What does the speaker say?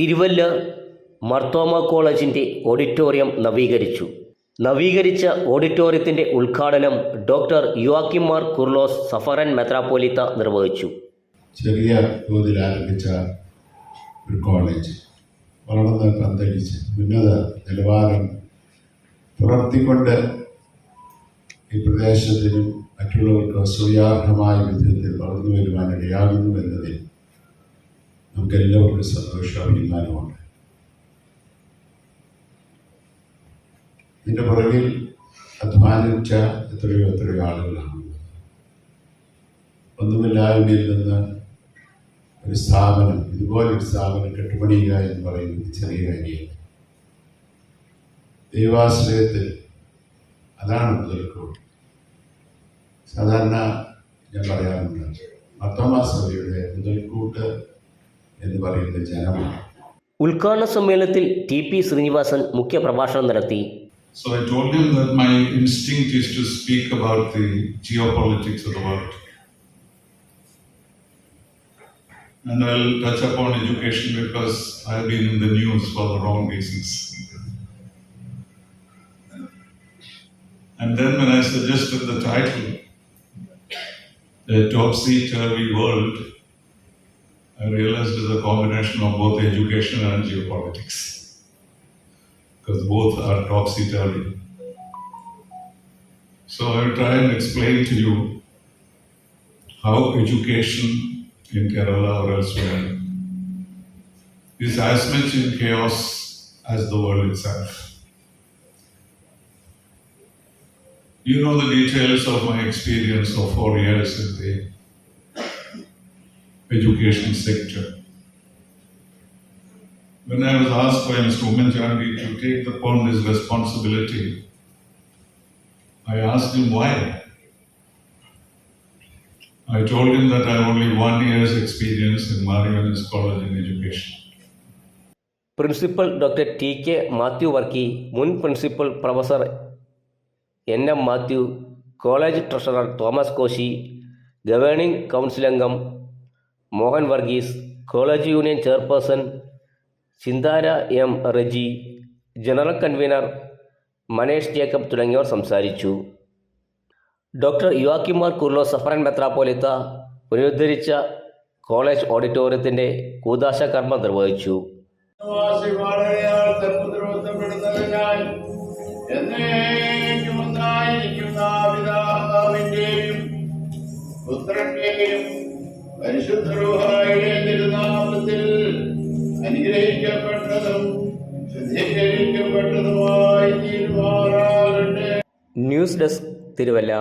തിരുവല്ല മർത്തോമ കോളേജിന്റെ ഓഡിറ്റോറിയം നവീകരിച്ചു. നവീകരിച്ച ഓഡിറ്റോറിയത്തിന്റെ ഉദ്ഘാടനം ഡോക്ടർ യുവാക്കിം മാർ കുർലോസ് സഫറൻ മെത്രാപ്പോലിത്ത നിർവഹിച്ചു. ചെറിയ തോതിൽ ആരംഭിച്ച ഒരു കോളേജ്. വളർന്ന് പന്തലിച്ച് ഉന്നത നിലവാരം പുലർത്തിക്കൊണ്ട് ഈ പ്രദേശത്തിനും മറ്റുള്ളവർക്ക് സ്വയാർഹമായ വിധത്തിൽ വളർന്നു വരുവാനിടയാകുന്നു എന്നതിൽ നമുക്കെല്ലാവർക്കും അഭിമാനമുണ്ട്. ഇതിന്റെ പുറകിൽ അധ്വാനിച്ച എത്രയോ എത്രയോ ആളുകളാണ് ഒന്നുമില്ലായ്മയിൽ നിന്ന് ഒരു സ്ഥാപനം ഇതുപോലൊരു സ്ഥാപനം കെട്ടുപണിയുക എന്ന് പറയുന്നത് ചെറിയ കാര്യമല്ല ദൈവാശ്രയത്തിൽ അതാണ് മുതൽക്കോട് സാധാരണ ഞാൻ പറയാറുണ്ട് മത്തോമാ സഭയുടെ മുതൽക്കൂട്ട് എന്ന് പറയുന്നത് ജനമാണ് ഉദ്ഘാടന സമ്മേളനത്തിൽ ടി പി ശ്രീനിവാസൻ മുഖ്യപ്രഭാഷണം നടത്തി So I told him that my instinct is to speak about the geopolitics of the world. And I'll touch upon education because I've been in the news for the wrong reasons. And then when I suggested the title, The Topsy Turvy World, I realized it's a combination of both education and geopolitics because both are topsy turvy. So I will try and explain to you how education in Kerala or elsewhere is as much in chaos as the world itself. You know the details of my experience of four years in the education sector. When I was asked by Mr. Umanchandi to take upon this responsibility, I asked him why. I told him that I have only one year's experience in Marianas College in Education. Principal doctor T K Mathew Varkey മുൻ principal professor N M Mathew college treasurer Thomas Koshy governing council അംഗം Mohan Varghese college union chairperson Chinthara M Reji general convener Manesh Jacob തുടങ്ങിയവർ സംസാരിച്ചു. Doctor യുവാക്കിമാർ കുർലോ സഫറൻ മെത്രാപ്പോലിത്ത പുനരുദ്ധരിച്ച college ഓഡിറ്റോറിയത്തിന്റെ കൂതാശ കർമ്മം നിർവഹിച്ചു. പുത്രന്റെയും news desk Thiruvalla